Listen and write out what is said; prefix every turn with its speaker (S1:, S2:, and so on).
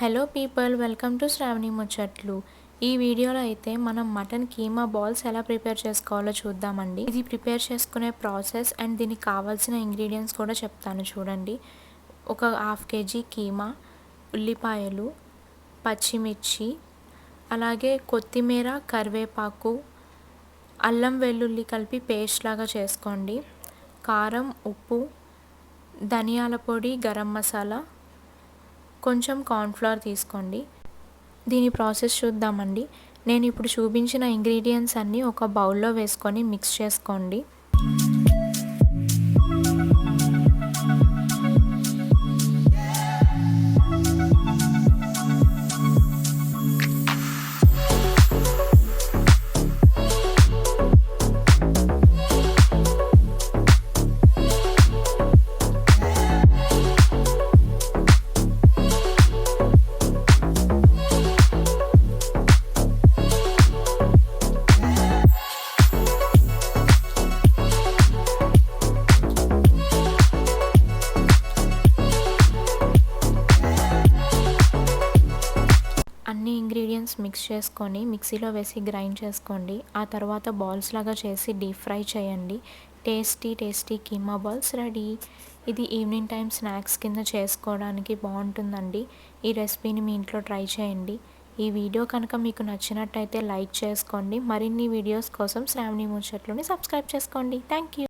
S1: Hello people welcome to Sravani Muchatlu ఈ వీడియోలో అయితే మనం మటన్ కీమా బాల్స్ ఎలా ప్రిపేర్ చేసుకోవాలో చూద్దామండి. ఇది ప్రిపేర్ చేసుకునే ప్రాసెస్ అండ్ దీనికి కావాల్సిన ఇంగ్రీడియంట్స్ కూడా చెప్తాను చూడండి. ఒక హాఫ్ కేజీ కీమా ఉల్లిపాయలు పచ్చిమిర్చి అలాగే కొత్తిమీర కరివేపాకు అల్లం వెల్లుల్లి కలిపి పేస్ట్ లాగా చేసుకోండి. కారం ఉప్పు ధనియాల పొడి గరం మసాలా కొంచెం కార్న్ఫ్లవర్ తీసుకోండి. దీని ప్రాసెస్ చూద్దామండి. నేను ఇప్పుడు చూపించిన ఇంగ్రీడియంట్స్ అన్నీ ఒక బౌల్లో వేసుకొని మిక్స్ చేసుకోండి. అన్ని ఇంగ్రీడియంట్స్ మిక్స్ చేసుకొని మిక్సీలో వేసి గ్రైండ్ చేసుకోండి. ఆ తర్వాత బాల్స్ లాగా చేసి డీప్ ఫ్రై చేయండి. Tasty tasty keema balls ready ఇది ఈవినింగ్ టైం స్నాక్స్ కింద చేసుకోవడానికి బాగుంటుందండి. ఈ రెసిపీని మీ ఇంట్లో ట్రై చేయండి. ఈ వీడియో కనుక మీకు నచ్చినట్టయితే లైక్ చేసుకోండి. మరిన్ని వీడియోస్ కోసం శ్రావణి ముచ్చట్లుని సబ్స్క్రైబ్ చేసుకోండి. Thank you